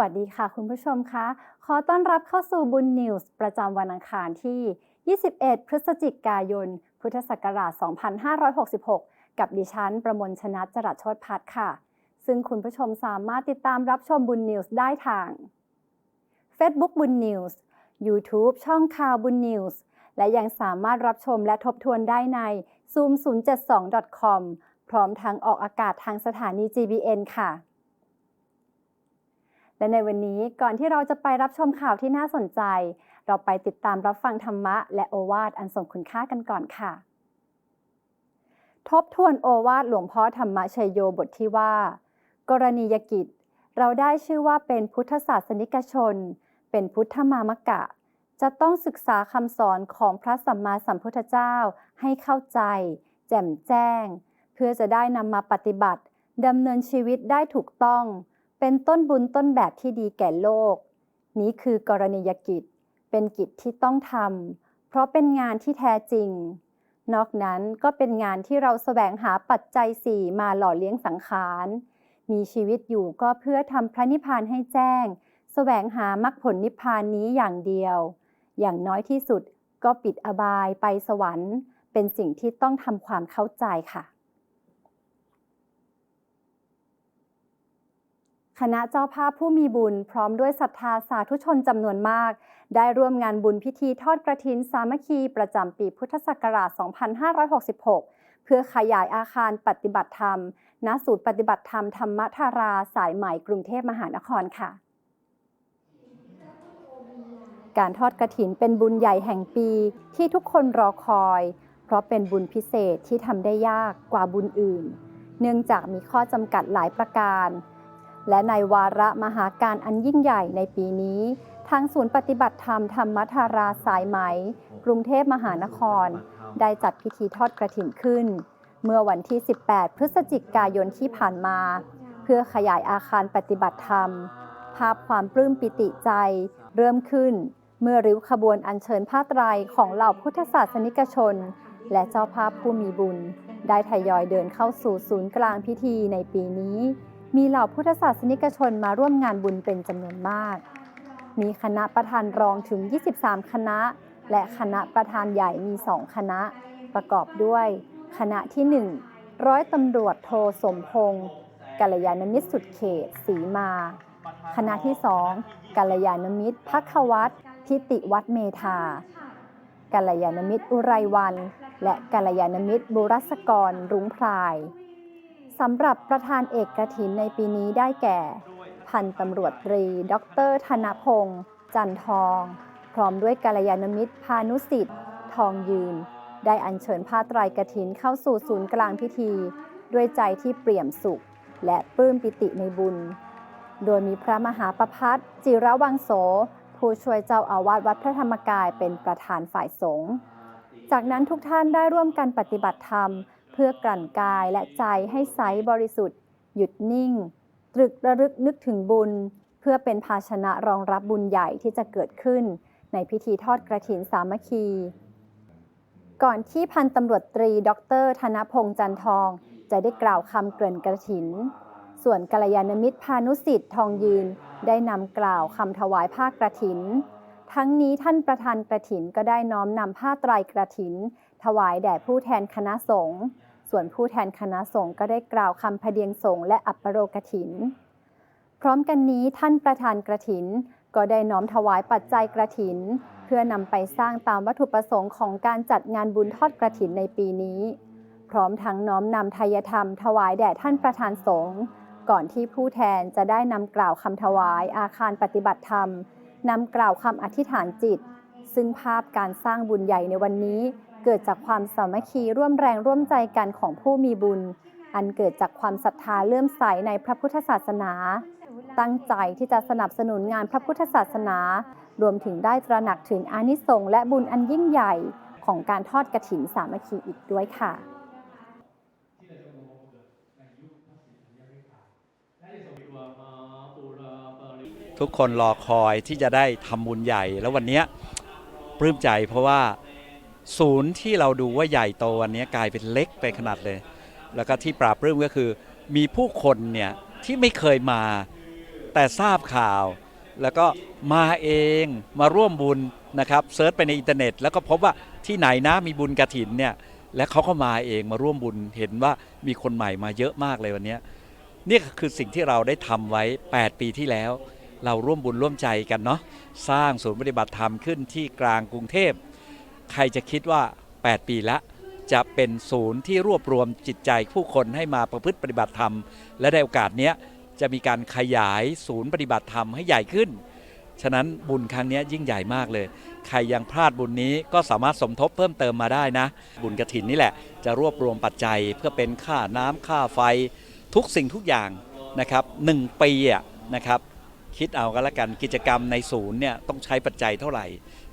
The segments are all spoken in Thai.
วัสดีค่ะคุณผู้ชมคะ ขอต้อนรับเข้าสู่บุญนิวส์ประจำวันอังคารที่ 21 พฤศจิกายน พุทธศักราช 2566 กับดิฉัน ประมวลชนะจรัสโชตพัฒน์ค่ะ ซึ่งคุณผู้ชมสามารถติดตามรับชมบุญนิวส์ได้ทาง Facebook บุญนิวส์ YouTube ช่องข่าวบุญนิวส์และยังสามารถรับชมและทบทวนได้ใน zoom 072 com พร้อมทั้งออกอากาศทางสถานี GBN ค่ะ และในวันนี้ก่อนที่เราจะไปรับชมข่าวที่น่าสนใจ เราไปติดตามรับฟังธรรมะ และโอวาทอันทรงคุณค่ากันก่อนค่ะ ทบทวนโอวาทหลวงพ่อธรรมชัยโยบทที่ว่า กรณียกิจ เราได้ชื่อว่าเป็นพุทธศาสนิกชน เป็นพุทธมามกะ จะต้องศึกษาคำสอนของพระสัมมาสัมพุทธเจ้าให้เข้าใจ แจ่มแจ้ง เพื่อจะได้นำมาปฏิบัติดำเนินชีวิตได้ถูกต้อง เป็นต้นบุญต้นแบบที่ดีแก่โลก นี้คือกรณียกิจ เป็นกิจที่ต้องทำเพราะเป็นงานที่แท้จริง นอกนั้นก็เป็นงานที่เราแสวงหาปัจจัยสี่มาหล่อเลี้ยงสังขาร มีชีวิตอยู่ก็เพื่อทำพระนิพพานให้แจ้งแสวงหามรรคผลนิพพานนี้อย่างเดียว อย่างน้อยที่สุดก็ปิดอบายไปสวรรค์ เป็นสิ่งที่ต้องทำความเข้าใจค่ะ คณะเจ้าภาพผู้มีบุญพร้อมด้วยศรัทธาสาธุชนจำนวนมาก ได้ร่วมงานบุญพิธีทอดกระถินสามัคคีประจำปีพุทธศักราช 2566 เพื่อขยายอาคารปฏิบัติธรรม ณ ศูนย์ปฏิบัติธรรม ธรรมธาราสายใหม่กรุงเทพมหานครค่ะ การทอดกระถินเป็นบุญใหญ่แห่งปีที่ทุกคนรอคอย เพราะเป็นบุญพิเศษที่ทำได้ยากกว่าบุญอื่น เนื่องจากมีข้อจำกัดหลายประการ และในวาระมหาการอันยิ่งใหญ่ในปีนี้ ทางศูนย์ปฏิบัติธรรมธรรมธาราสายไหม กรุงเทพมหานคร ได้จัดพิธีทอดกระถิ่นขึ้น เมื่อวันที่ 18 พฤศจิกายนที่ผ่านมา เพื่อขยายอาคารปฏิบัติธรรม ภาพความปลื้มปิติใจ เริ่มขึ้น เมื่อริ้วขบวนอัญเชิญผ้าไตรของเหล่าพุทธศาสนิกชน และเจ้าภาพผู้มีบุญ ได้ทยอยเดินเข้าสู่ศูนย์กลางพิธีในปีนี้ มีเหล่าพุทธศาสนิกชนมาร่วมงานบุญเป็นจำนวนมาก มีคณะประธานรองถึง 23 คณะ และคณะประธานใหญ่มี 2 คณะ ประกอบด้วย คณะที่ 1 ร้อยตำรวจโทสมพงศ์กัลยาณมิตรสุดเขตสีมา คณะที่ 2กัลยาณมิตรพักวัตทิติวัฒเมธากัลยาณมิตรอุไรวัน และกัลยาณมิตรบุรัศกรรุ้งพราย สำหรับประธานเอกกฐินในปีนี้ได้แก่ พันตำรวจตรี ดร ธนพงศ์จันทอง พร้อมด้วยกัลยาณมิตร พานุสิทธิ์ ทองยืน ได้อัญเชิญผ้าไตรกฐินเข้าสู่ศูนย์กลางพิธี ด้วยใจที่เปี่ยมสุข และปลื้มปิติในบุญ โดยมีพระมหาประพัฒจิระวังโส ผู้ช่วยเจ้าอาวาสวัดพระธรรมกายเป็นประธานฝ่ายสงฆ์จากนั้นทุกท่านได้ร่วมกันปฏิบัติธรรม เพื่อกลั่นกายและใจให้ใสบริสุทธิ์ หยุดนิ่ง ตรึกระลึกนึกถึงบุญ เพื่อเป็นภาชนะรองรับบุญใหญ่ที่จะเกิดขึ้น ในพิธีทอดกระถินสามัคคี ก่อนที่พันตำรวจตรี ดร ธนพงษ์จันทอง จะได้กล่าวคำเกริ่นกระถิน ส่วนกัลยาณมิตรพานุสิทธิ์ทองยืนได้นำกล่าวคำถวายผ้ากระถินทั้งนี้ท่านประธานกระถินก็ได้น้อมนำผ้าไตรกระถิน ถวายแด่ผู้แทนคณะสงฆ์ส่วนผู้แทนคณะสงฆ์ก็ได้กล่าวคำพเดียงสงฆ์และอัปปโรกถิน พร้อมกันนี้ท่านประธานกระถิน ก็ได้น้อมถวายปัจจัยกระถิน เพื่อนำไปสร้างตามวัตถุประสงค์ของการจัดงานบุญทอดกระถินในปีนี้ พร้อมทั้งน้อมนำทายธรรม ถวายแด่ท่านประธานสงฆ์ก่อนที่ผู้แทนจะได้นำกล่าวคำถวายอาคารปฏิบัติธรรมนำกล่าวคำอธิษฐานจิต ซึ่งภาพการสร้างบุญใหญ่ในวันนี้ เกิดจากความสามัคคีร่วมแรงร่วมใจกันของผู้มีบุญ อันเกิดจากความศรัทธาเลื่อมใสในพระพุทธศาสนา ตั้งใจที่จะสนับสนุนงานพระพุทธศาสนา รวมถึงได้ตระหนักถึงอานิสงส์และบุญอันยิ่งใหญ่ของการทอดกระถินสามัคคีอีกด้วยค่ะทุกคนรอคอยที่จะได้ทำบุญใหญ่ แล้ววันนี้ปลื้มใจเพราะว่า ศูนย์ที่เราดูว่าใหญ่โตวันนี้กลายเป็นเล็กไปขนาดเลย แล้วก็ที่ปราบปลื้มก็คือ มีผู้คนเนี่ยที่ไม่เคยมา แต่ทราบข่าว แล้วก็มาเองมาร่วมบุญนะครับเซิร์ชไปในอินเทอร์เน็ต แล้วก็พบว่าที่ไหนนะมีบุญกระถินเนี่ยและเขาก็มาเองมาร่วมบุญเห็นว่ามีคนใหม่มาเยอะมากเลยวันนี้นี่คือสิ่งที่เราได้ทำไว้ 8 ปีที่แล้ว เราร่วมบุญร่วมใจกันเนาะสร้างศูนย์ปฏิบัติธรรมขึ้นที่กลางกรุงเทพ ใครจะคิดว่า 8 ปีละ จะเป็นศูนย์ที่รวบรวมจิตใจผู้คนให้มาประพฤติปฏิบัติธรรม และในโอกาสเนี้ยจะมีการขยายศูนย์ปฏิบัติธรรมให้ใหญ่ขึ้น ฉะนั้นบุญครั้งนี้ยิ่งใหญ่มากเลย ใครยังพลาดบุญนี้ก็สามารถสมทบเพิ่มเติมมาได้นะ บุญกระถินนี่แหละ จะรวบรวมปัจจัยเพื่อเป็นค่าน้ำค่าไฟ ทุกสิ่งทุกอย่างนะครับหนึ่งปีอะนะครับคิดเอาก็แล้วกันกิจกรรมในศูนย์เนี่ยต้องใช้ปัจจัยเท่าไหร่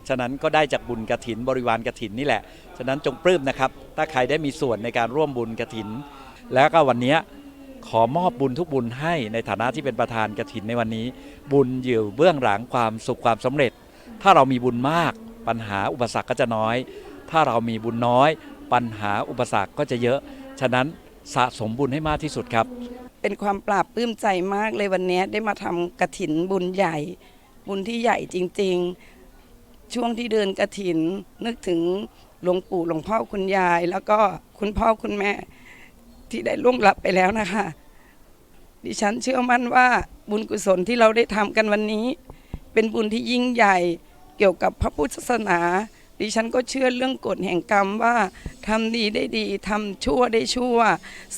ฉะนั้นก็ได้จากบุญกระถิน บริวารกระถินนี่แหละ ฉะนั้นจงปลื้มนะครับ ถ้าใครได้มีส่วนในการร่วมบุญกระถิน แล้วก็วันนี้ขอมอบบุญทุกบุญให้ในฐานะที่เป็นประธานกระถินในวันนี้ บุญอยู่เบื้องหลังความสุขความสำเร็จ ถ้าเรามีบุญมากปัญหาอุปสรรคก็จะน้อย ถ้าเรามีบุญน้อย ปัญหาอุปสรรคก็จะเยอะ ฉะนั้นสะสมบุญให้มากที่สุดครับ เป็นความปราบปลื้มใจมากเลยวันนี้ได้มาทำกระถินบุญใหญ่ บุญที่ใหญ่จริง ๆ ช่วงที่เดินกระถิน นึกถึงหลวงปู่หลวงพ่อคุณยาย แล้วก็คุณพ่อคุณแม่ที่ได้ล่วงลับไปแล้วนะคะ ดิฉันเชื่อมั่นว่าบุญกุศลที่เราได้ทำกันวันนี้ เป็นบุญที่ยิ่งใหญ่เกี่ยวกับพระพุทธศาสนา ดิฉันก็เชื่อเรื่องกฎแห่งกรรมว่าทำดีได้ดีทำชั่วได้ชั่ว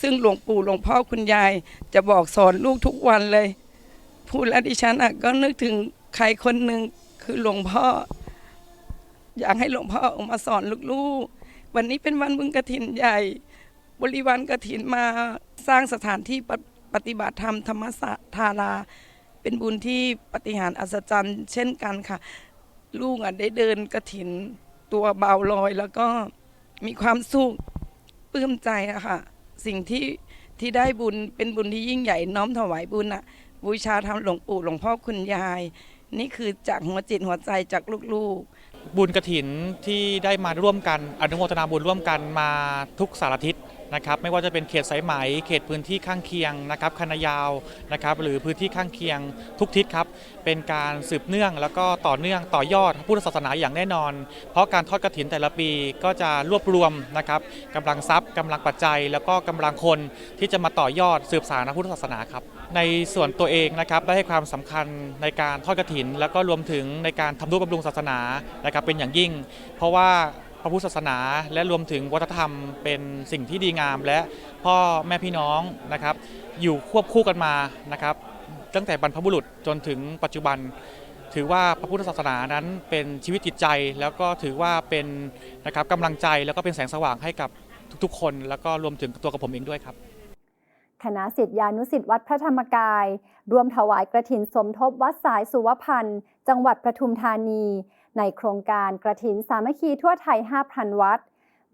ซึ่งหลวงปู่หลวงพ่อคุณยาย จะบอกสอนลูกทุกวันเลย พูดแล้วดิฉันก็นึกถึงใครคนหนึ่งคือหลวงพ่อ อยากให้หลวงพ่อออกมาสอนลูกๆ วันนี้เป็นวันบุญกระถินใหญ่ บริวารกระถินมาสร้างสถานที่ปฏิปฏิบัติธรรมธรรมศาธารา เป็นบุญที่ปฏิหารอัศจรรย์ เช่นกันค่ะ ลูกอะได้เดินกระถินตัวเบาลอยแล้วก็มีความสุขปลื้มใจอะค่ะ สิ่งที่ที่ได้บุญเป็นบุญที่ยิ่งใหญ่น้อมถวายบุญอะบูชาธรรมหลวงปู่หลวงพ่อคุณยาย นี่คือจากหัวจิตหัวใจจากลูกๆ บุญกระถินที่ได้มาร่วมกัน อนุโมทนาบุญร่วมกันมาทุกสารทิศ นะครับไม่ว่าจะเป็นเขตสายไหมเขตพื้นที่ข้างเคียงนะครับคณะยาวนะครับหรือพื้นที่ข้างเคียงทุกทิศครับเป็นการสืบเนื่องแล้วก็ต่อเนื่องต่อยอดพุทธศาสนาอย่างแน่นอน เพราะการทอดกระถินแต่ละปีก็จะรวบรวมนะครับกำลังทรัพย์กำลังปัจจัย แล้วก็กำลังคนที่จะมาต่อยอดสืบสานพระพุทธศาสนาครับในส่วนตัวเองนะครับได้ให้ความสำคัญในการทอดกระถิน แล้วก็รวมถึงในการทำนุบำรุงศาสนานะครับเป็นอย่างยิ่ง เพราะว่า พระพุทธศาสนา และรวมถึงวัฒนธรรมเป็นสิ่งที่ดีงาม และพ่อแม่พี่น้องนะครับ อยู่ควบคู่กันมานะครับ ตั้งแต่บรรพบุรุษจนถึงปัจจุบัน ถือว่าพระพุทธศาสนานั้นเป็นชีวิตจิตใจ แล้วก็ถือว่าเป็นนะครับกำลังใจแล้วก็เป็นแสงสว่างให้กับทุกๆ คน แล้วก็รวมถึงตัวกับผมเองด้วยครับคณะสิทธิานุสิทธิวัดพระธรรมกาย รวมถวายกระถินสมทบวัดสายสุวพันธ์ จังหวัดปทุมธานี ในโครงการกระถินสามัคคีทั่วไทย 5,000 วัด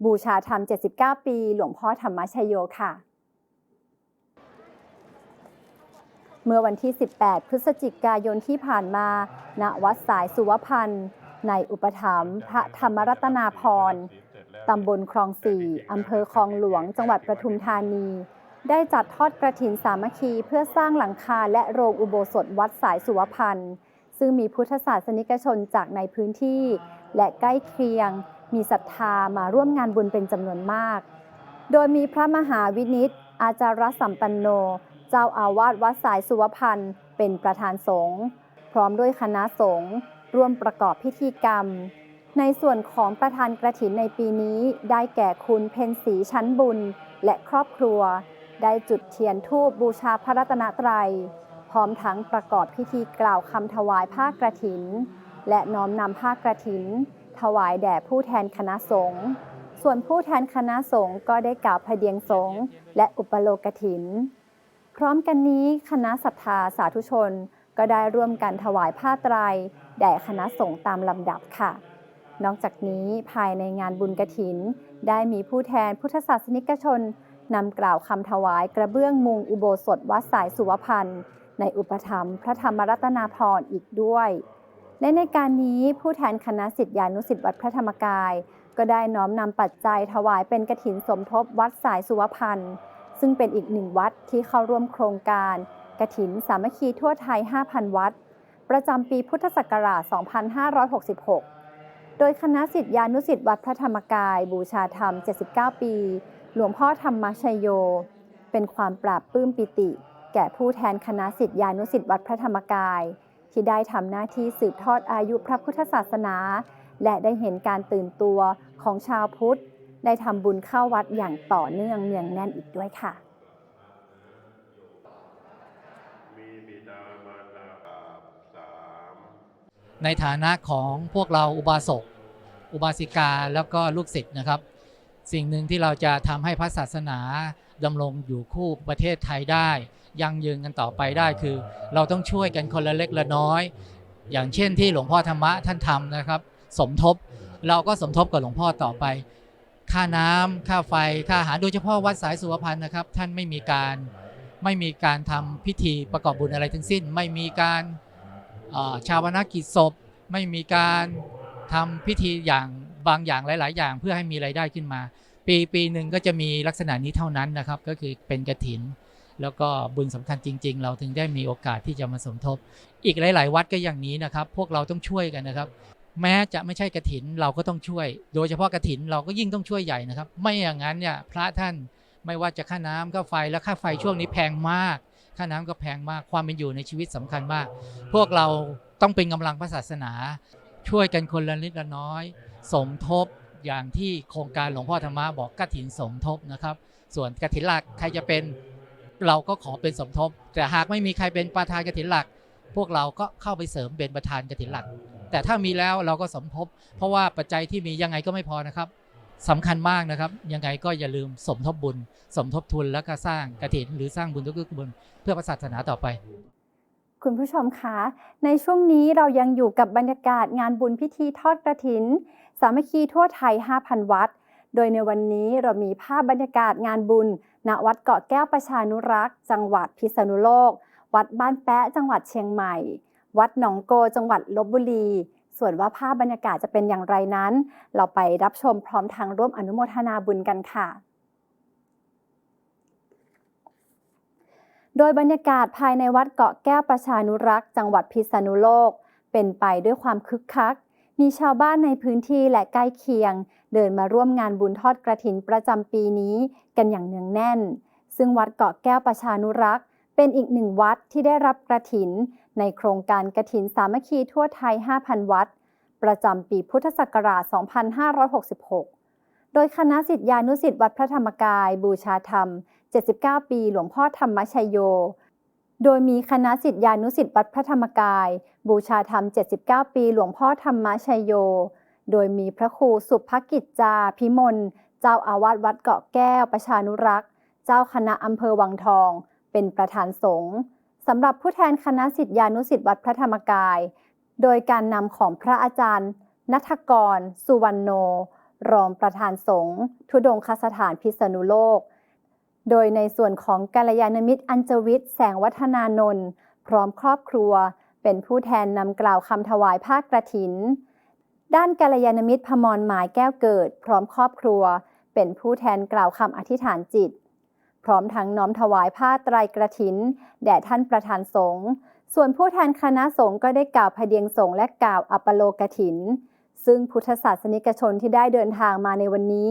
บูชาธรรม 79 ปี หลวงพ่อธรรมชโยค่ะ เมื่อวันที่ 18 พฤศจิกายนที่ผ่านมา ณ วัดสายสุวพันธ์ ในอุปถัมภ์พระธรรมรัตนาพรตำบลคลองสี่อำเภอคลองหลวง จังหวัดปทุมธานี ได้จัดทอดกระถินสามัคคีเพื่อสร้างหลังคาและโรงอุโบสถวัดสายสุวพันธ์ ซึ่งมีพุทธศาสนิกชนจากในพื้นที่ และใกล้เคียง มีศรัทธามาร่วมงานบุญเป็นจำนวนมาก โดยมีพระมหาวินิตอาจารสัมปันโน เจ้าอาวาสวัดสายสุวพันธ์เป็นประธานสงฆ์พร้อมด้วยคณะสงฆ์ร่วมประกอบพิธีกรรม ในส่วนของประธานกระถินในปีนี้ได้แก่คุณเพนสีชั้นบุญและครอบครัว ได้จุดเทียนธูปบูชาพระรัตนตรัย พร้อมทั้งประกอบพิธีกล่าวคำถวายผ้ากระถิน และน้อมนำผ้ากระถิน ถวายแด่ผู้แทนคณะสงฆ์ส่วนผู้แทนคณะสงฆ์ก็ได้กล่าวพเดียงสงฆ์และอุปโลกถิน พร้อมกันนี้คณะศรัทธาสาธุชน ก็ได้ร่วมกันถวายผ้าไตรแด่คณะสงฆ์ตามลำดับค่ะ นอกจากนี้ภายในงานบุญกระถิน ได้มีผู้แทนพุทธศาสนิกชนนำกล่าวคำถวายกระเบื้องมุงอุโบสถวัดสายสุวพันธ์ ในอุปถัมพระธรรมรัตนาพรอีกด้วย และในการนี้ผู้แทนคณะสิทธิานุสิทธิวัดพระธรรมกาย ก็ได้น้อมนำปัจจัยถวายเป็นกฐินสมทบวัดสายสุวพันธ์ซึ่งเป็นอีกหนึ่งวัดที่เข้าร่วมโครงการ กระถินสามัคคีทั่วไทย 5,000 วัด ประจำปีพุทธศักราช 2566 โดยคณะสิทธิานุสิทธิวัดพระธรรมกาย บูชาธรรม 79 ปี หลวงพ่อธรรมชัยโย เป็นความปราบปลื้มปิติ แก่ผู้แทนคณะสิทธิานุสิทธิวัดพระธรรมกาย ที่ได้ทำหน้าที่สืบทอดอายุพระพุทธศาสนา และได้เห็นการตื่นตัวของชาวพุทธ ได้ทำบุญเข้าวัดอย่างต่อเนื่องเนืองแน่นอีกด้วยค่ะในฐานะของพวกเราอุบาสก อุบาสิกาแล้วก็ลูกศิษย์นะครับ สิ่งหนึ่งที่เราจะทำให้พระศาสนา ดำรงอยู่คู่ประเทศไทยได้ยั่งยืนกันต่อไปได้คือ เราต้องช่วยกันคนละเล็กละน้อย อย่างเช่นที่หลวงพ่อธรรมะท่านทำนะครับ สมทบเราก็สมทบกับหลวงพ่อต่อไป ค่าน้ำค่าไฟค่าอาหารโดยเฉพาะวัดสายสุวพันธ์นะครับ ท่านไม่มีการไม่มีการทำพิธีประกอบบุญอะไรทั้งสิ้น ไม่มีการเอ่อชาวนากิจศพ ไม่มีการทำพิธีอย่างบางอย่างหลาย ๆ อย่างเพื่อให้มีไรายได้ขึ้นมา ปีปีหนึ่งก็จะมีลักษณะนี้เท่านั้นนะครับ ก็คือเป็นกระถิน แล้วก็บุญสำคัญจริง ๆ เราถึงได้มีโอกาสที่จะมาสมทบ อีกหลาย ๆ วัดก็อย่างนี้นะครับ พวกเราต้องช่วยกันนะครับ แม้จะไม่ใช่กระถินเราก็ต้องช่วย โดยเฉพาะกระถินเราก็ยิ่งต้องช่วยใหญ่นะครับ ไม่อย่างนั้นเนี่ยพระท่านไม่ว่าจะค่าน้ำค่าไฟและค่าไฟช่วงนี้แพงมาก ค่าน้ำก็แพงมากความเป็นอยู่ในชีวิตสำคัญมาก พวกเราต้องเป็นกำลังพระศาสนา ช่วยกันคนละนิดละน้อย สมทบ อย่างที่โครงการหลวงพ่อธรรมะบอกกฐินสมทบนะครับ ส่วนกฐินหลักใครจะเป็นเราก็ขอเป็นสมทบ แต่หากไม่มีใครเป็นประธานกฐินหลัก พวกเราก็เข้าไปเสริมเป็นประธานกฐินหลัก แต่ถ้ามีแล้วเราก็สมทบ เพราะว่าปัจจัยที่มียังไงก็ไม่พอนะครับสำคัญมากนะครับ ยังไงก็อย่าลืมสมทบบุญ สมทบทุนแล้วก็สร้างกฐินหรือสร้างบุญทุกๆบุญเพื่อพระศาสนาต่อไปคุณผู้ชมคะ ในช่วงนี้เรายังอยู่กับบรรยากาศงานบุญพิธีทอดกระถิน สามัคคีทั่วไทย 5,000 วัด โดยในวันนี้เรามีภาพบรรยากาศงานบุญ ณ วัดเกาะแก้วประชานุรักษ์ จังหวัดพิษณุโลก วัดบ้านแปะจังหวัดเชียงใหม่ วัดหนองโก จังหวัดลบบุรี ส่วนว่าภาพบรรยากาศจะเป็นอย่างไรนั้น เราไปรับชมพร้อมทางร่วมอนุโมทนาบุญกันค่ะโดยบรรยากาศภายในวัดเกาะแก้วประชานุรักษ์ จังหวัดพิษณุโลก เป็นไปด้วยความคึกคัก มีชาวบ้านในพื้นที่และใกล้เคียง เดินมาร่วมงานบุญทอดกระถินประจำปีนี้กันอย่างเนืองแน่น ซึ่งวัดเกาะแก้วประชานุรักษ์ เป็นอีกหนึ่งวัดที่ได้รับกระถิน ในโครงการกระถินสามัคคีทั่วไทย 5,000 วัด ประจำปีพุทธศักราช 2566 โดยคณะสิทธิานุสิทธิวัดพระธรรมกาย บูชาธรรม 79 ปี หลวงพ่อธรรมชัยโย โดยมีคณะสิทธิานุสิทธิวัดพระธรรมกาย บูชาธรรม 79 ปี หลวงพ่อธรรมชัยโย โดยมีพระครูสุภกิจจาพิมล เจ้าอาวาสวัดเกาะแก้วประชานุรักษ์ เจ้าคณะอำเภอวังทอง เป็นประธานสงฆ์สำหรับผู้แทนคณะสิทธิานุสิทธิวัดพระธรรมกาย โดยการนำของพระอาจารย์นัทกร สุวรรณโน รองประธานสงฆ์ทุดงคสถานพิษณุโลก โดยในส่วนของกัลยาณมิตรอัญจวิทย์แสงวัฒนานนท์พร้อมครอบครัว เป็นผู้แทนนำกล่าวคำถวายภาคกระถิน ด้านกัลยาณมิตรพมรหมายแก้วเกิด พร้อมครอบครัว เป็นผู้แทนกล่าวคำอธิษฐานจิต พร้อมทั้งน้อมถวายผ้าไตรกระถิน แด่ท่านประธานสงฆ์ส่วนผู้แทนคณะสงฆ์ก็ได้กล่าวพเดียงสงฆ์และกล่าวอัปโลกถิน ซึ่งพุทธศาสนิกชนที่ได้เดินทางมาในวันนี้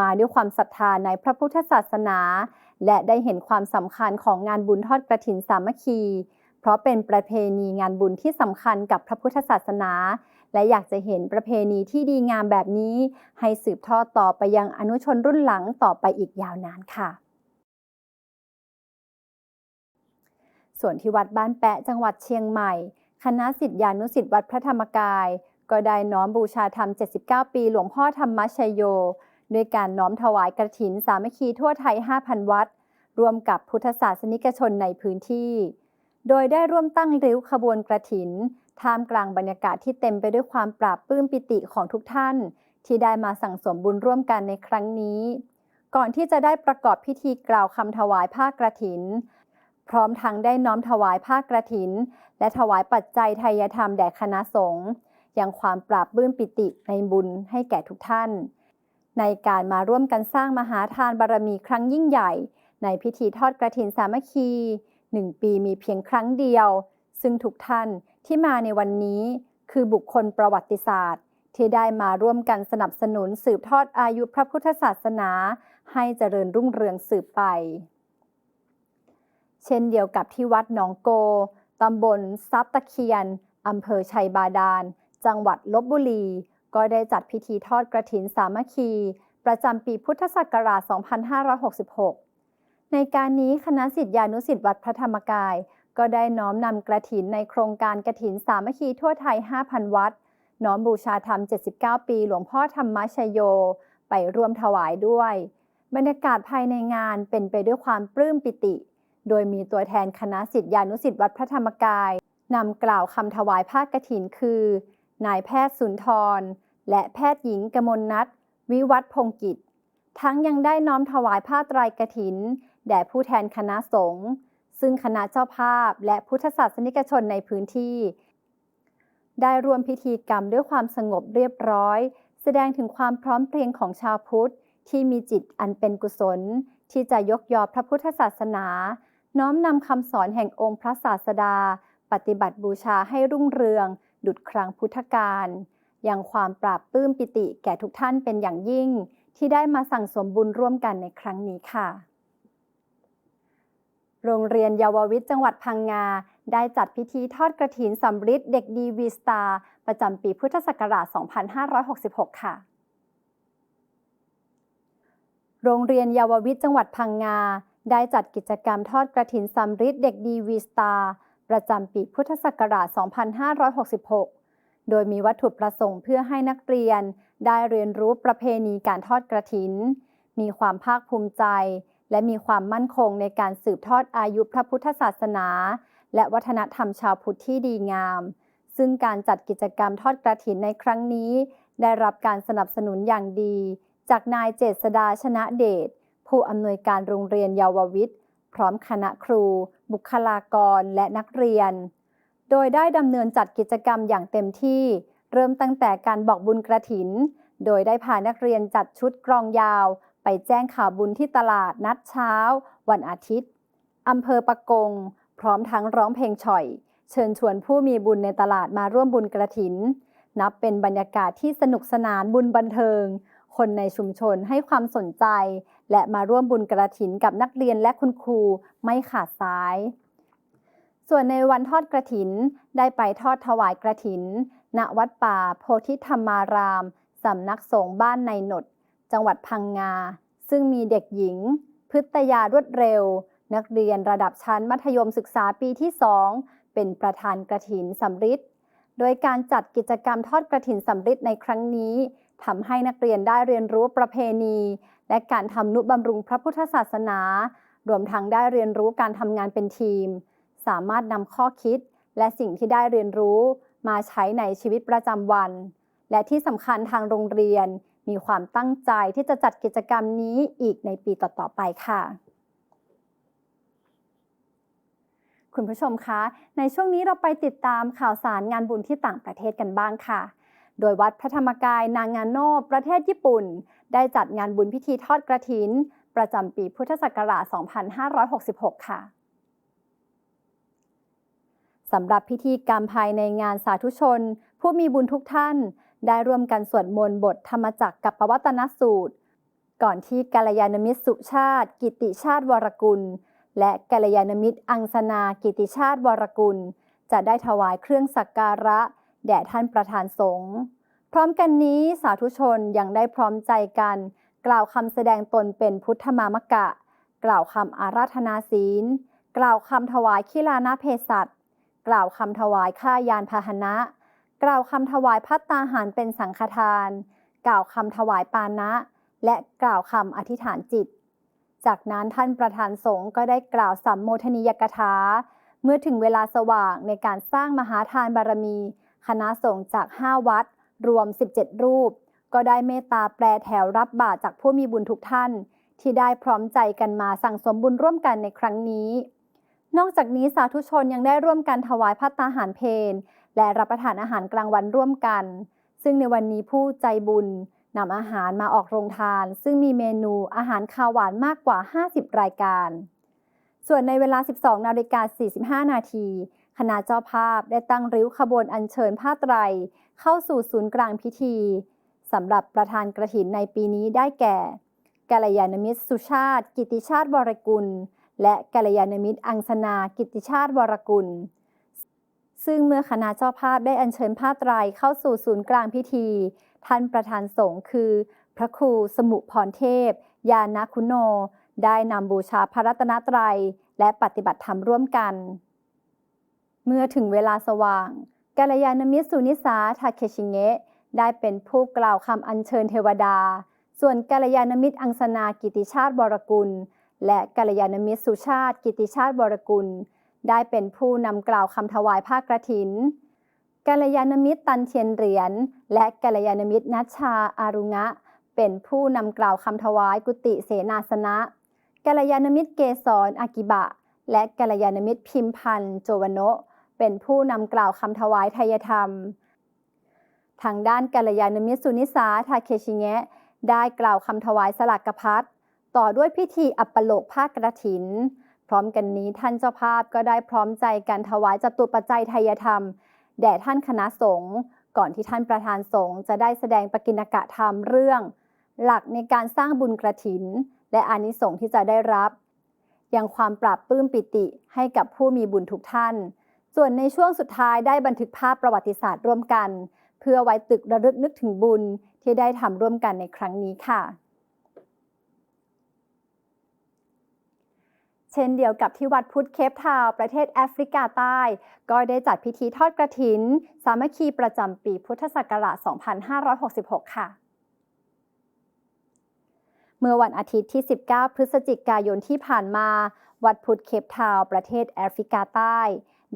มาด้วยความศรัทธาในพระพุทธศาสนา และได้เห็นความสำคัญของงานบุญทอดกระถินสามัคคี เพราะเป็นประเพณีงานบุญที่สำคัญกับพระพุทธศาสนา และอยากจะเห็นประเพณีที่ดีงามแบบนี้ ให้สืบทอดต่อไปยังอนุชนรุ่นหลังต่อไปอีกยาวนานค่ะส่วนที่วัดบ้านแปะจังหวัดเชียงใหม่ คณะสิทธิานุสิทธิวัดพระธรรมกาย ก็ได้น้อมบูชาธรรม 79 ปี หลวงพ่อธรรมชัยโย ด้วยการน้อมถวายกระถินสามัคคีทั่วไทย 5,000 วัดรวมกับพุทธศาสนิกชนในพื้นที่ โดยได้ร่วมตั้งริ้วขบวนกระถิน ท่ามกลางบรรยากาศที่เต็มไปด้วยความปราบปื้มปิติของทุกท่าน ที่ได้มาสั่งสมบุญร่วมกันในครั้งนี้ ก่อนที่จะได้ประกอบพิธีกล่าวคำถวายผ้ากระถิน พร้อมทั้งได้น้อมถวายผ้ากระถิน และถวายปัจจัยไทยธรรมแด่คณะสงฆ์ยังความปราบปื้มปิติในบุญให้แก่ทุกท่าน ในการมาร่วมกันสร้างมหาทานบารมีครั้งยิ่งใหญ่ ในพิธีทอดกระถินสามัคคีหนึ่งปีมีเพียงครั้งเดียว ซึ่งทุกท่านที่มาในวันนี้ คือบุคคลประวัติศาสตร์ ที่ได้มาร่วมกันสนับสนุนสืบทอดอายุพระพุทธศาสนา ให้เจริญรุ่งเรืองสืบไป เช่นเดียวกับที่วัดหนองโกตำบลซับตะเคียนอำเภอชัยบาดาล จังหวัดลบบุรี ก็ได้จัดพิธีทอดกระถินสามัคคี ประจำปีพุทธศักราช 2566 ในการนี้คณะสิทธิานุสิทธิวัดพระธรรมกาย ก็ได้น้อมนำกระถินในโครงการกระถินสามัคคีทั่วไทย 5,000 วัด น้อมบูชาธรรม 79 ปี หลวงพ่อธรรมชโย ไปร่วมถวายด้วย บรรยากาศภายในงานเป็นไปด้วยความปลื้มปิติ โดยมีตัวแทนคณะสิทธิานุสิทธิวัดพระธรรมกายนำกล่าวคำถวายผ้ากฐินคือ นายแพทย์สุนทร และแพทย์หญิงกมลนัทวิวัฒพงกิจ ทั้งยังได้น้อมถวายผ้าไตรกฐิน แด่ผู้แทนคณะสงฆ์ซึ่งคณะเจ้าภาพและพุทธศาสนิกชนในพื้นที่ ได้ร่วมพิธีกรรมด้วยความสงบเรียบร้อย แสดงถึงความพร้อมเพรียงของชาวพุทธ ที่มีจิตอันเป็นกุศล ที่จะยกยอพระพุทธศาสนา น้อมนำคำสอนแห่งองค์พระศาสดา ปฏิบัติบูชาให้รุ่งเรือง ดุจครั้งพุทธกาล ยังความปราบปลื้มปิติแก่ทุกท่านเป็นอย่างยิ่ง ที่ได้มาสั่งสมบุญร่วมกันในครั้งนี้ค่ะ โรงเรียนเยาววิทย์จังหวัดพังงา ได้จัดพิธีทอดกระถินสำริดเด็กดีวีสตาร์ประจำปีพุทธศักราช 2566 ค่ะ โรงเรียนเยาววิทย์จังหวัดพังงา ได้จัดกิจกรรมทอดกระถินสำริดเด็กดีวีสตาร์ประจำปีพุทธศักราช 2566 โดยมีวัตถุประสงค์เพื่อให้นักเรียน ได้เรียนรู้ประเพณีการทอดกระถิน มีความภาคภูมิใจ และมีความมั่นคงในการสืบทอดอายุพระพุทธศาสนา และวัฒนธรรมชาวพุทธที่ดีงาม ซึ่งการจัดกิจกรรมทอดกระถินในครั้งนี้ ได้รับการสนับสนุนอย่างดี จากนายเจษดาชนะเดชผู้อำนวยการโรงเรียนเยาววิทย์ พร้อมคณะครู บุคลากรและนักเรียน โดยได้ดำเนินจัดกิจกรรมอย่างเต็มที่ เริ่มตั้งแต่การบอกบุญกระถิน โดยได้พานักเรียนจัดชุดกรองยาว ไปแจ้งข่าวบุญที่ตลาดนัดเช้า วันอาทิตย์อำเภอปะกง พร้อมทั้งร้องเพลงฉ่อย เชิญชวนผู้มีบุญในตลาดมาร่วมบุญกระถิน นับเป็นบรรยากาศที่สนุกสนานบุญบันเทิง คนในชุมชนให้ความสนใจ และมาร่วมบุญกระถินกับนักเรียนและคุณครูไม่ขาดสาย ส่วนในวันทอดกระถิน ได้ไปทอดถวายกระถิน ณวัดป่า โพธิธรรมาราม สำนักสงฆ์บ้านในหนด จังหวัดพังงา ซึ่งมีเด็กหญิง พฤตยารวดเร็ว นักเรียนระดับชั้นมัธยมศึกษาปีที่2เป็นประธานกระถินสำริดโดยการจัดกิจกรรมทอดกระถินสำริดในครั้งนี้ทำให้นักเรียนได้เรียนรู้ประเพณี และการทำนุบำรุงพระพุทธศาสนา รวมทั้งได้เรียนรู้การทำงานเป็นทีม สามารถนำข้อคิด และสิ่งที่ได้เรียนรู้ มาใช้ในชีวิตประจำวัน และที่สำคัญทางโรงเรียน มีความตั้งใจที่จะจัดกิจกรรมนี้อีกในปีต่อๆไปค่ะคุณผู้ชมคะ ในช่วงนี้เราไปติดตามข่าวสารงานบุญที่ต่างประเทศกันบ้างค่ะ โดยวัดพระธรรมกายนางานโนประเทศญี่ปุ่น ได้จัดงานบุญพิธีทอดกระถิน ประจำปีพุทธศักราช 2566 ค่ะ สำหรับพิธีกรรมภายในงานสาธุชน ผู้มีบุญทุกท่าน ได้ร่วมกันสวดมนต์บทธรรมจักรกับปวัตนสูตร ก่อนที่กัลยาณมิตรสุชาติ กิติชาติวรกุล และกัลยาณมิตรอังสนากิติชาติวรกุล จะได้ถวายเครื่องสักการะ แด่ท่านประธานสงฆ์พร้อมกันนี้สาธุชนยังได้พร้อมใจกัน กล่าวคำแสดงตนเป็นพุทธมามกะ กล่าวคำอาราธนาศีล กล่าวคำถวายขีลานาเพศัต กล่าวคำถวายข้ายานพาหนะ กล่าวคำถวายพัตตาหารเป็นสังฆทาน กล่าวคำถวายปานะ และกล่าวคำอธิษฐานจิต จากนั้นท่านประธานสงฆ์ก็ได้กล่าวสัมโมทนียกถา เมื่อถึงเวลาสว่างในการสร้างมหาทานบารมี คณะสงฆ์จาก 5 วัด รวม 17 รูป ก็ได้เมตตาแปลแถวรับบาตรจากผู้มีบุญทุกท่าน ที่ได้พร้อมใจกันมาสั่งสมบุญร่วมกันในครั้งนี้ นอกจากนี้สาธุชนยังได้ร่วมกันถวายพัตตาหารเพลและรับประทานอาหารกลางวันร่วมกัน ซึ่งในวันนี้ผู้ใจบุญนำอาหารมาออกโรงทาน ซึ่งมีเมนูอาหารคาวหวานมากกว่า 50 รายการ ส่วนในเวลา 12 นาฬิกา 45 นาทีคณะเจ้าภาพได้ตั้งริ้วขบวนอัญเชิญผ้าไตร เข้าสู่ศูนย์กลางพิธีสำหรับประธานกระถินในปีนี้ได้แก่กัลยาณมิตรสุชาติ กิติชาติวรกุล และกัลยาณมิตรอังสนากิติชาติวรกุล ซึ่งเมื่อคณะเจ้าภาพได้อัญเชิญผ้าไตรเข้าสู่ศูนย์กลางพิธี ท่านประธานสงฆ์คือ พระครูสมุพรเทพ ยานาคุโน ได้นำบูชาพระรัตนตรัย และปฏิบัติธรรมร่วมกัน เมื่อถึงเวลาสว่างกัลยาณมิตรสุนิสาทาเคชิเงะได้เป็นผู้กล่าวคำอัญเชิญเทวดา ส่วนกัลยาณมิตรอังสนากิติชาติวรกุล และกัลยาณมิตรสุชาติ กิติชาติวรกุล ได้เป็นผู้นำกล่าวคำถวายผ้ากรถินกัลยาณมิตรตันเทียนเหรียญและกัลยาณมิตรนัชชาอารุงะ เป็นผู้นำกล่าวคำถวายกุติเสนาสนะกัลยาณมิตรเกษรอากิบะ และกัลยาณมิตรพิมพันธ์โจวโนะเป็นผู้นำกล่าวคำถวายทยธรรม ทางด้านกัลยาณมิตรสุนิสาทาเคชิเงะได้กล่าวคำถวายสลักกพัด ต่อด้วยพิธีอัปปโลกภาคกระถิน พร้อมกันนี้ท่านเจ้าภาพก็ได้พร้อมใจกันถวายจตุปัจจัยทยธรรม แด่ท่านคณะสงฆ์ก่อนที่ท่านประธานสงฆ์จะได้แสดงปกิณกะธรรมเรื่อง หลักในการสร้างบุญกระถิน และอานิสงส์ที่จะได้รับ ยังความปราบปลื้มปิติให้กับผู้มีบุญทุกท่าน ส่วนในช่วงสุดท้ายได้บันทึกภาพประวัติศาสตร์ร่วมกัน เพื่อไว้ตึกระลึกนึกถึงบุญที่ได้ทำร่วมกันในครั้งนี้ค่ะ เช่นเดียวกับที่วัดพุทธเคปทาวประเทศแอฟริกาใต้ ก็ได้จัดพิธีทอดกระถิน สามัคคีประจำปีพุทธศักราช 2566 ค่ะเมื่อวันอาทิตย์ที่ 19 พฤศจิกายนที่ผ่านมา วัดพุทธเคปทาวประเทศแอฟริกาใต้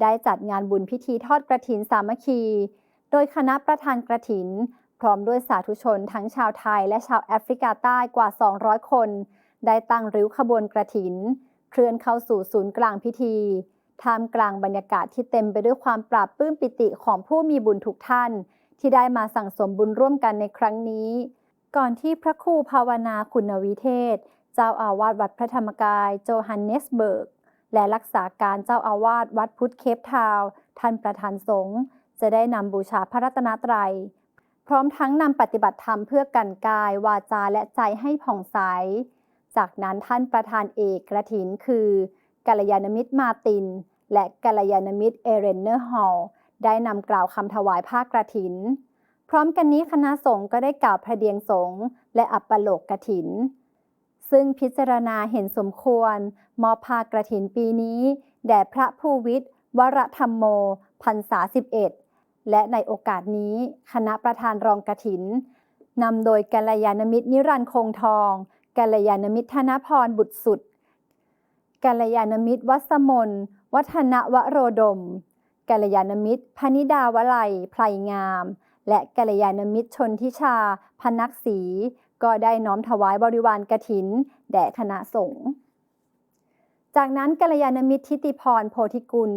ได้จัดงานบุญพิธีทอดกระถินสามัคคี โดยคณะประธานกระถิน พร้อมด้วยสาธุชนทั้งชาวไทยและชาวแอฟริกาใต้กว่า 200 คน ได้ตั้งริ้วขบวนกระถิน เคลื่อนเข้าสู่ศูนย์กลางพิธีท่ามกลางบรรยากาศที่เต็มไปด้วยความปราบปลื้มปิติของผู้มีบุญทุกท่าน ที่ได้มาสั่งสมบุญร่วมกันในครั้งนี้ ก่อนที่พระครูภาวนาคุณวิเทศ เจ้าอาวาสวัดพระธรรมกายโจฮันเนสเบิร์ก และรักษาการเจ้าอาวาสวัดพุทธเคปทาวท่านประธานสงฆ์จะได้นำบูชาพระรัตนตรัย พร้อมทั้งนำปฏิบัติธรรมเพื่อกันกายวาจาและใจให้ผ่องใส จากนั้นท่านประธานเอกกระถินคือ กัลยาณมิตรมาติน และกัลยาณมิตรเอเรนเนอร์ฮอลได้นำกล่าวคำถวายภาคกระถิน พร้อมกันนี้คณะสงฆ์ก็ได้กล่าวพระเดียงสงฆ์และอัปปโลกกระถิน ซึ่งพิจารณาเห็นสมควร มอบภาคกระถินปีนี้ แด่พระภูวิทย์วรธรรมโมพรรษา11 และในโอกาสนี้คณะประธานรองกระถินนำโดยกัลยาณมิตรนิรันคงทอง กัลยาณมิตรธนพรบุตรสุด กัลยาณมิตรวัสมน วัฒนวโรดม กัลยาณมิตรพนิดาวลัยไพรงาม และกัลยาณมิตรชนทิชา พนักศรีก็ได้น้อมถวายบริวารกระถิน แด่คณะสงฆ์ จากนั้นกัลยาณมิตรทิติพรโพธิกุล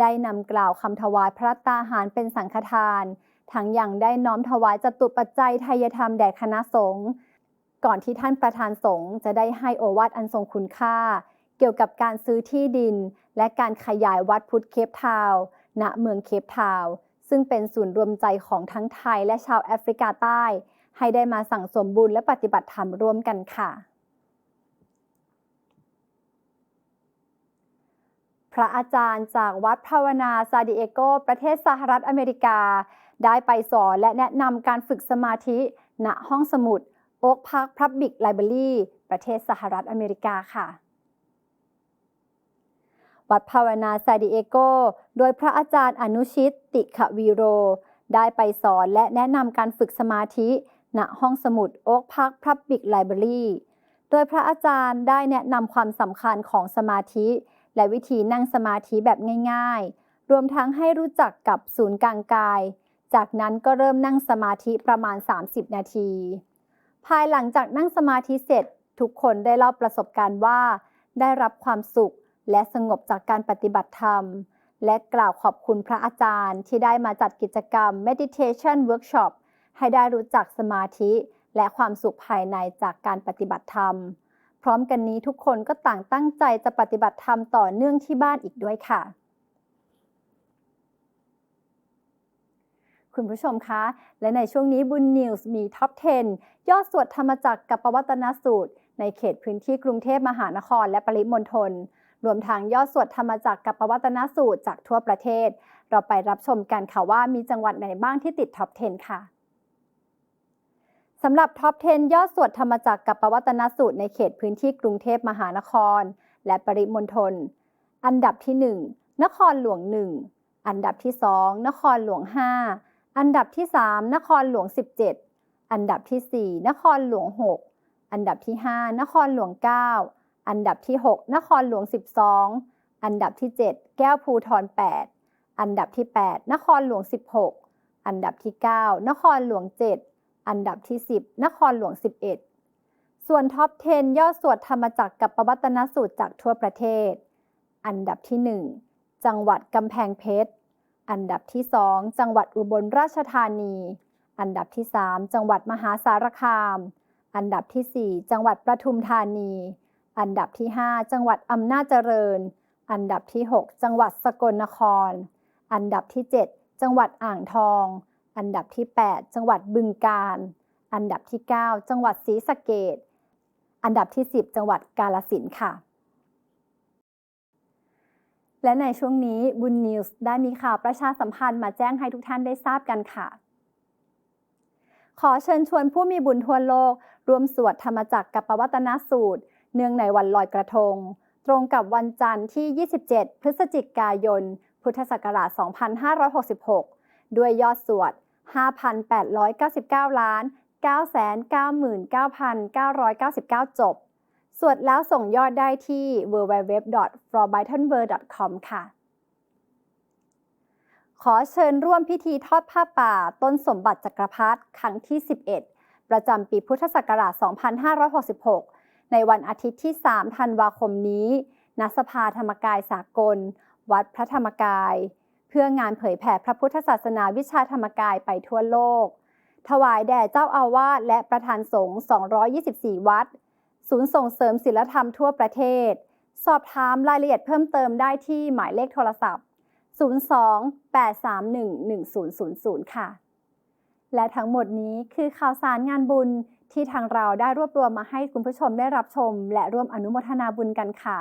ได้นำกล่าวคำถวายพระตาหารเป็นสังฆทาน ทั้งอยังได้น้อมถวายจตุปัจจัยไทยธรรมแด่คณะสงฆ์ ก่อนที่ท่านประธานสงฆ์จะได้ให้โอวาทอันทรงคุณค่า เกี่ยวกับการซื้อที่ดิน และการขยายวัดพุทธเคปทาวน์ณเมืองเคปทาวน์ซึ่งเป็นศูนย์รวมใจของทั้งไทยและชาวแอฟริกาใต้ ให้ได้มาสั่งสมบุญและปฏิบัติธรรมร่วมกันค่ะ พระอาจารย์จากวัดภาวนาซาดิเอโก ประเทศสหรัฐอเมริกา ได้ไปสอนและแนะนำการฝึกสมาธิณห้องสมุด โอ๊กพาร์คพับบิกไลบรารีประเทศสหรัฐอเมริกาค่ะวัดภาวนาซาดิเอโก โดยพระอาจารย์อนุชิต ติขวีโร ได้ไปสอนและแนะนำการฝึกสมาธิ ณ ห้องสมุดโอ๊กพาร์คพับบิกไลบรารีโดยพระอาจารย์ได้แนะนำความสำคัญของสมาธิ และวิธีนั่งสมาธิแบบง่าย ๆ รวมทั้งให้รู้จักกับศูนย์กลางกาย จากนั้นก็เริ่มนั่งสมาธิประมาณ 30 นาที ภายหลังจากนั่งสมาธิเสร็จ ทุกคนได้เล่าประสบการณ์ว่า ได้รับความสุขและสงบจากการปฏิบัติธรรม และกล่าวขอบคุณพระอาจารย์ที่ได้มาจัดกิจกรรม meditation workshop ให้ได้รู้จักสมาธิ และความสุขภายในจากการปฏิบัติธรรม พร้อมกันนี้ทุกคนก็ต่างตั้งใจจะปฏิบัติธรรมต่อเนื่องที่บ้านอีกด้วยค่ะ คุณผู้ชมคะ และในช่วงนี้บุญนิวส์มีท็อป 10 ยอดสวดธรรมจักรกับประวัตนสูตร ในเขตพื้นที่กรุงเทพมหานครและปริมณฑลรวมทางยอดสวดธรรมจักรกับประวัตนสูตรจากทั่วประเทศ เราไปรับชมกันค่ะว่ามีจังหวัดไหนบ้างที่ติดท็อป 10 ค่ะสำหรับท็อป 10 ยอดสวดธรรมจักรกับประวัตนสูตรในเขตพื้นที่กรุงเทพมหานคร และปริมณฑลอันดับที่ 1 นครหลวง 1 อันดับที่ 2 นครหลวง 5 อันดับที่ 3 นครหลวง 17 อันดับที่ 4 นครหลวง 6 อันดับที่ 5 นครหลวง 9 อันดับที่ 6 นครหลวง 12 อันดับที่ 7 แก้วภูทร 8 อันดับที่ 8 นครหลวง 16 อันดับที่ 9 นครหลวง 7 อันดับที่ 10 นครหลวง 11 ส่วนท็อป 10ยอดสวดธรรมจักรกับประวัตนสูตรจากทั่วประเทศ อันดับที่ 1 จังหวัดกำแพงเพชร อันดับที่ 2 จังหวัดอุบลราชธานี อันดับที่ 3 จังหวัดมหาสารคาม อันดับที่ 4 จังหวัดประทุมธานี อันดับที่ 5 จังหวัดอำนาจเจริญ อันดับที่ 6 จังหวัดสกลนคร อันดับที่ 7 จังหวัดอ่างทอง อันดับที่ 8 จังหวัดบึงกาฬ อันดับที่ 9 จังหวัดศรีสะเกษอันดับที่ 10 จังหวัดกาฬสินค่ะ และในช่วงนี้บุญนิวส์ได้มีข่าวประชาสัมพันธ์มาแจ้งให้ทุกท่านได้ทราบกันค่ะ ขอเชิญชวนผู้มีบุญทั่วโลกรวมสวดธรรมจักรกับปวัตนสูตร เนื่องในวันลอยกระทง ตรงกับวันจันทร์ที่ 27 พฤศจิกายน พุทธศักราช 2566 ด้วยยอดสวด 5,899 ล้าน999,999 จบ สวดแล้วส่งยอดได้ที่ www.forbytonworld.com ค่ะ ขอเชิญร่วมพิธีทอดผ้าป่า ต้นสมบัติจักรพรรดิครั้งที่ 11 ประจำปีพุทธศักราช 2566 ในวันอาทิตย์ที่ 3 ธันวาคมนี้ณสภาธรรมกายสากล วัดพระธรรมกาย เพื่องานเผยแผ่พระพุทธศาสนาวิชาธรรมกายไปทั่วโลก ถวายแด่เจ้าอาวาสและประธานสงฆ์ 224 วัด ศูนย์ส่งเสริมศิลธรรมทั่วประเทศ สอบถามรายละเอียดเพิ่มเติมได้ที่หมายเลขโทรศัพท์ 02-831-1000 ค่ะ และทั้งหมดนี้คือข่าวสารงานบุญที่ทางเราได้รวบรวมมาให้คุณผู้ชมได้รับชม และร่วมอนุโมทนาบุญกันค่ะ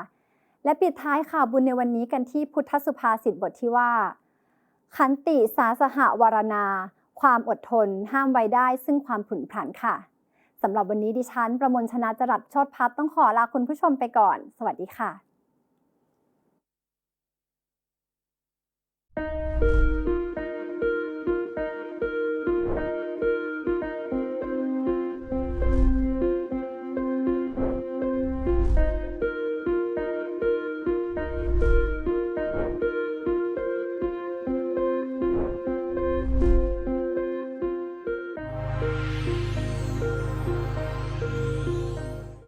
และปิดท้ายข่าวบุญในวันนี้กันที่พุทธสุภาษิตบทที่ว่า ขันติสาสหวารณา ความอดทนห้ามไว้ได้ซึ่งความผุนผันค่ะ สำหรับวันนี้ดิฉัน ประมวลชนะจรัสโชดพัฒต้องขอลาคุณผู้ชมไปก่อน สวัสดีค่ะ